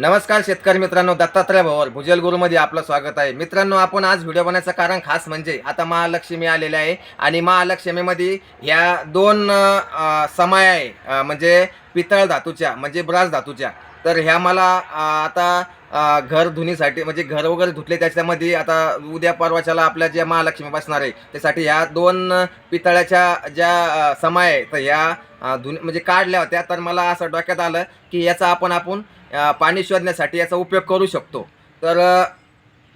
नमस्कार शेतकरी मित्रांनो दत्तात्रय भवर भुजल गुरुमध्ये आपलं स्वागत आहे. मित्रांनो आपण आज व्हिडिओ बनवायचं कारण खास म्हणजे आता महालक्ष्मी आलेले आहे आणि महालक्ष्मीमध्ये ह्या दोन अ, समय आहे म्हणजे पितळ धातूच्या म्हणजे ब्रास धातूच्या. तर ह्या मला आता घर धुनीसाठी म्हणजे घर वगैरे धुतले त्याच्यामध्ये आता उद्या परवाच्याला आपल्या ज्या महालक्ष्मी बसणार आहे त्यासाठी ह्या दोन पितळ्याच्या ज्या समाय आहे तर ह्या धुणी धुनी म्हणजे काढल्या होत्या. तर मला असं डोक्यात आलं की याचा आपण आपण पाणी शोधण्यासाठी याचा उपयोग करू शकतो. तर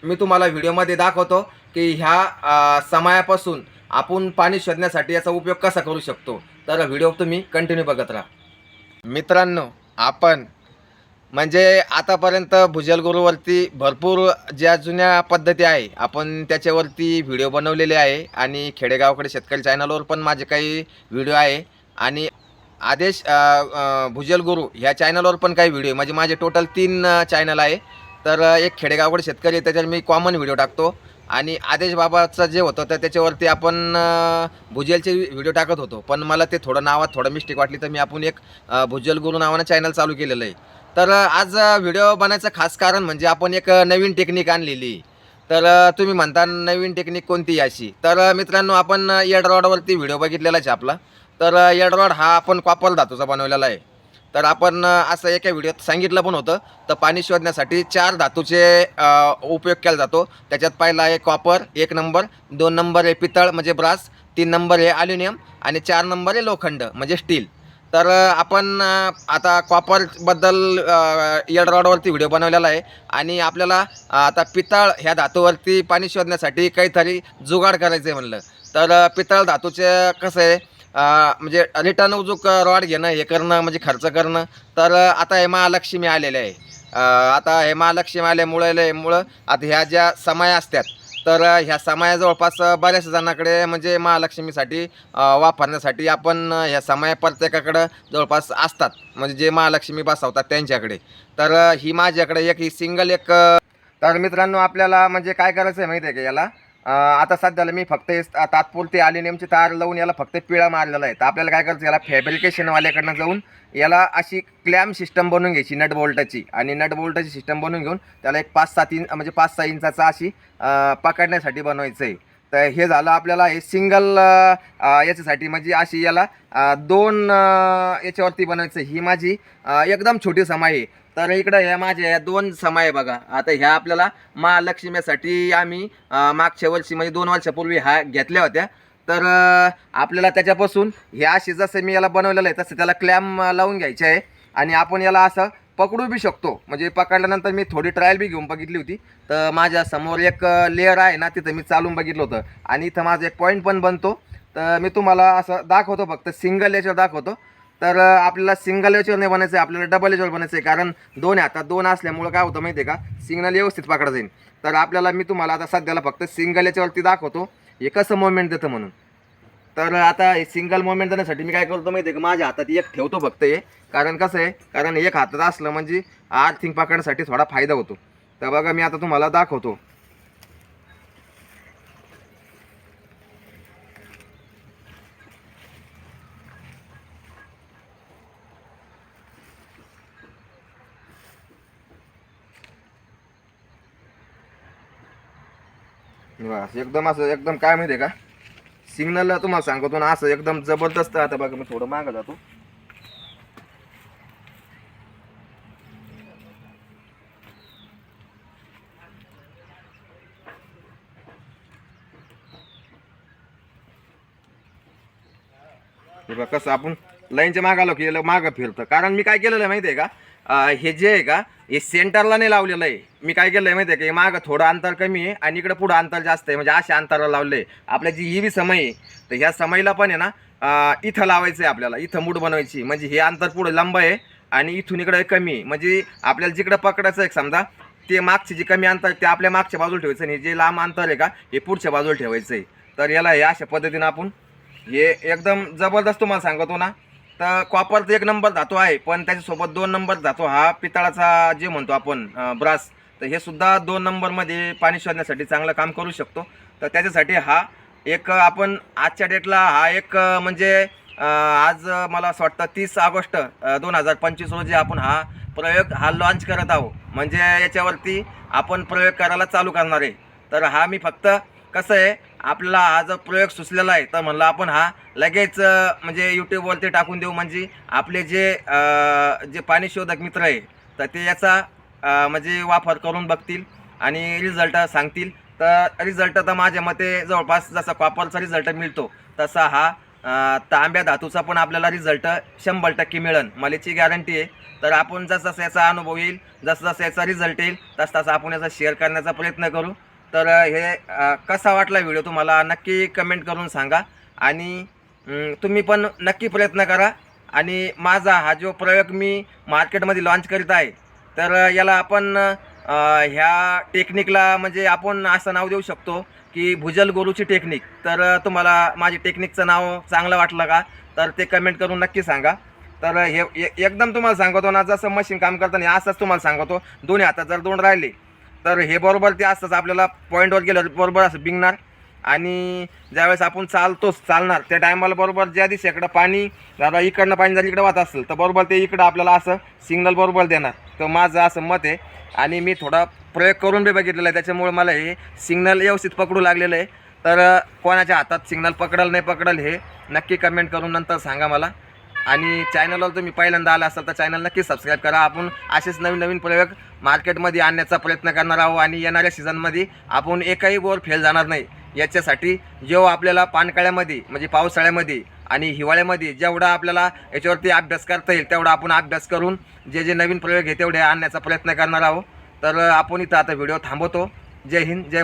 मी तुम्हाला व्हिडिओमध्ये दाखवतो की ह्या समायापासून आपण पाणी शोधण्यासाठी याचा उपयोग कसा करू शकतो. तर व्हिडिओ तुम्ही कंटिन्यू बघत राहा. मित्रांनो आपण म्हणजे आतापर्यंत भुजल गुरुवरती भरपूर ज्या जुन्या पद्धती आहे आपण त्याच्यावरती व्हिडिओ बनवलेले आहे आणि खेडेगावकडे शेतकरी चॅनलवर पण माझे काही व्हिडिओ आहे आणि आदेश भुजल गुरु ह्या चॅनलवर पण काही व्हिडिओ म्हणजे माझे टोटल तीन चॅनल आहे. तर एक खेडेगावकडे शेतकरी त्याच्यावर मी कॉमन व्हिडिओ टाकतो आणि आदेश बाबाचं जे होतं तर त्याच्यावरती आपण भुजलचे व्हिडिओ टाकत होतो. पण मला ते थोडं नावात थोडं मिस्टेक वाटली तर मी आपण एक भुजल गुरु नावानं चॅनल चालू केलेलं आहे. तर आज व्हिडिओ बनायचं खास कारण म्हणजे आपण एक नवीन टेक्निक आणलेली. तर तुम्ही म्हणता नवीन टेक्निक कोणती अशी? तर मित्रांनो आपण एडरॉडवरती व्हिडिओ बघितलेलाच आहे आपला. तर एडरॉड हा आपण कॉपर धातूचा बनवलेला आहे. तर आपण असं एका व्हिडिओत सांगितलं पण होतं. तर पाणी शोधण्यासाठी चार धातूचे उपयोग केला जातो. त्याच्यात पहिला आहे कॉपर एक नंबर. दोन नंबर आहे पितळ म्हणजे ब्रास. तीन नंबर आहे ॲल्युमिनियम. आणि चार नंबर आहे लोखंड म्हणजे स्टील. तर आपण आता कॉपरबद्दल येडरॉडवरती व्हिडिओ बनवलेला आहे. आणि आपल्याला आता पितळ ह्या धातूवरती पाणी शोधण्यासाठी काहीतरी जुगाड करायचं आहे म्हणलं. तर पितळ धातूचे कसं आहे म्हणजे रिटर्न उजूक रॉड घेणं हे करणं म्हणजे खर्च करणं. तर आता हे महालक्ष्मी आलेले आहे. आता हे महालक्ष्मी आल्यामुळे मुळं आता ह्या ज्या समय असतात तर ह्या समय जवळपास बऱ्याच जणांकडे म्हणजे महालक्ष्मीसाठी वापरण्यासाठी आपण ह्या समय प्रत्येकाकडं जवळपास असतात. म्हणजे जे महालक्ष्मी बसवतात त्यांच्याकडे. तर ही माझ्याकडे एक ही सिंगल एक तर मित्रांनो आपल्याला म्हणजे काय करायचं आहे माहिती आहे का याला? आता सध्याला मी फक्त हे ता- तार लावून याला फक्त पिळा मारलेला आहे. तर आपल्याला काय करायचं याला फॅब्रिकेशनवाल्याकडनं जाऊन याला अशी क्लॅम सिस्टम बनवून घ्यायची नट बोल्टाची. आणि नट बोल्टाची सिस्टम बनवून घेऊन त्याला एक पाच सात इंच म्हणजे पाच सहा इंचाचा अशी पकडण्यासाठी बनवायचं आहे तर हे झालं आपल्याला हे सिंगल याच्यासाठी. म्हणजे अशी याला दोन याच्यावरती बनवायचं ही माझी एकदम छोटी समाय आहे. तर इकडं ह्या माझ्या ह्या दोन समय आहे बघा. आता ह्या आपल्याला महालक्ष्मीसाठी आम्ही मागच्या वर्षी म्हणजे दोन वर्षापूर्वी ह्या घेतल्या होत्या. तर आपल्याला त्याच्यापासून ह्या अशी जसं मी याला बनवलेलं आहे तसं त्याला क्लॅम लावून घ्यायचे आहे. आणि आपण याला असं पकडू बी शकतो. म्हणजे पकडल्यानंतर मी थोडी ट्रायल बी घेऊन बघितली होती. तर माझ्यासमोर एक लेअर आहे ना तिथं मी चालून बघितलं होतं. आणि इथं माझं एक पॉईंट पण बनतो. तर मी तुम्हाला असं दाखवतो फक्त सिंगल याच्यावर दाखवतो. तर आपल्याला सिंगल याच्यावर नाही बनायचं आहे आपल्याला डबल याच्यावर बनायचं आहे कारण दोन हातात दोन असल्यामुळं काय होतं माहिती आहे का? सिग्नल व्यवस्थित पकडा जाईल तर आपल्याला मी तुम्हाला आता सध्याला फक्त सिंगल याच्यावरती दाखवतो. हे कसं मोमेंट देतं म्हणून. तर आता हे सिंगल मोमेंट देण्यासाठी मी काय करतो माहिती आहे का? माझ्या हातात एक ठेवतो फक्त हे. कारण कसं आहे? कारण एक हातात असलं म्हणजे आर्थिंग पकडण्यासाठी थोडा फायदा होतो. तर बघा मी आता तुम्हाला दाखवतो. बस एकदम असं एकदम काय माहिती आहे का सिग्नल तुम्हाला सांगतो ना असं एकदम जबरदस्त आता बघा मी थोडं मागं जातो. बघा कसं आपण लाईनच्या मागालो की मागं फिरतं. कारण मी काय केलेलं आहे माहिती आहे का हे जे आहे का हे सेंटरला नाही लावलेलं आहे. मी काय केलं आहे माहिती आहे का? हे मागं थोडं अंतर कमी आहे आणि इकडं पुढं अंतर जास्त आहे. म्हणजे अशा अंतराला लावलं आहे आपल्या जी ही बी समय आहे तर ह्या समयला पण आहे ना इथं लावायचं आहे आपल्याला. इथं मूठ बनवायची. म्हणजे हे अंतर पुढं लंब आहे आणि इथून इकडं कमी आहे. म्हणजे आपल्याला जिकडं पकडायचं आहे समजा ते मागचे जे कमी अंतर आहे, ते आपल्या मागच्या बाजूला ठेवायचं आणि जे लांब अंतर आहे का हे पुढच्या बाजूला ठेवायचं आहे तर याला हे अशा पद्धतीनं आपण हे एकदम जबरदस्त तुम्हाला सांगतो ना तर कॉपर तर एक नंबर धातू आहे पण त्याच्यासोबत दोन नंबर धातू हा पितळाचा जे म्हणतो आपण ब्रास तर हे सुद्धा दोन नंबरमध्ये पाणी शोधण्यासाठी चांगलं काम करू शकतो. तर त्याच्यासाठी हा एक आपण आजच्या डेटला हा एक म्हणजे आज मला असं वाटतं तीस ऑगस्ट दोन हजार पंचवीस रोजी आपण हा प्रयोग हा लॉन्च करत आहो म्हणजे याच्यावरती आपण प्रयोग करायला चालू करणार आहे. तर हा मी फक्त कसं आहे आपल्याला हा जर प्रयोग सुचलेला आहे तर म्हणलं आपण हा लगेच म्हणजे यूट्यूबवरती टाकून देऊ. म्हणजे आपले जे जे पाणी शोधक मित्र आहे तर ते याचा म्हणजे वापर करून बघतील आणि रिझल्ट सांगतील. तर रिझल्ट तर माझ्या मते जवळपास जसा कॉपरचा रिझल्ट मिळतो तसा हा तांब्या धातूचा पण आपल्याला रिझल्ट शंभर टक्के मिळेल मलेची गॅरंटी आहे. तर आपण जसं याचा अनुभव येईल जसं जसं याचा रिझल्ट येईल तसं तसं आपण याचा शेअर करण्याचा प्रयत्न करू. तर हे कसा वाटला व्हिडिओ तुम्हाला? नक्की कमेंट करून सांगा. आणि तुम्ही पण नक्की प्रयत्न करा. आणि माझा हा जो प्रयोग मी मार्केटमध्ये लॉन्च करीत आहे तर याला आपण ह्या टेक्निकला म्हणजे आपण असं नाव देऊ शकतो की भुजल गुरुची टेक्निक तर तुम्हाला माझी टेक्निकचं नाव चांगलं वाटलं का? तर ते कमेंट करून नक्की सांगा. तर हे ए- एकदम तुम्हाला सांगतो ना जसं मशीन काम करताना असंच तुम्हाला सांगतो. दोन्ही हातात जर दोन राहिले तर हे बरोबर ते असतंच. आपल्याला पॉईंटवर गेलं बरोबर असं बिंगणार. आणि ज्यावेळेस आपण चालतोच चालणार त्या टायमाला बरोबर ज्या दिवशी इकडं पाणी जरा इकडनं पाणी जर इकडं वाहत असेल तर बरोबर ते इकडं आपल्याला असं सिग्नल बरोबर देणार. तर माझं असं मत आहे. आणि मी थोडा प्रयोग करून बी बघितलेला आहे. त्याच्यामुळे मला हे सिग्नल व्यवस्थित पकडू लागलेलं आहे. तर कोणाच्या हातात सिग्नल पकडल नाही पकडल हे नक्की कमेंट करून नंतर सांगा मला. आणि चॅनलवर तुम्ही पहिल्यांदा आला असाल तर चॅनल नक्की सबस्क्राईब करा. आपण असेच नवीन नवीन प्रयोग मार्केटमध्ये आणण्याचा प्रयत्न करणार आहोत आणि येणाऱ्या सीझनमध्ये आपण एकही बोर फेल जाणार नाही. याच्यासाठी जेव्हा आपल्याला पानकाळ्यामध्ये म्हणजे पावसाळ्यामध्ये आणि हिवाळ्यामध्ये जेवढा आपल्याला याच्यावरती अभ्यास करता येईल तेवढा आपण अभ्यास करून जे जे नवीन प्रयोग आहे तेवढे आणण्याचा प्रयत्न करणार आहोत. तर आपण इथं आता व्हिडिओ थांबवतो. जय हिंद जय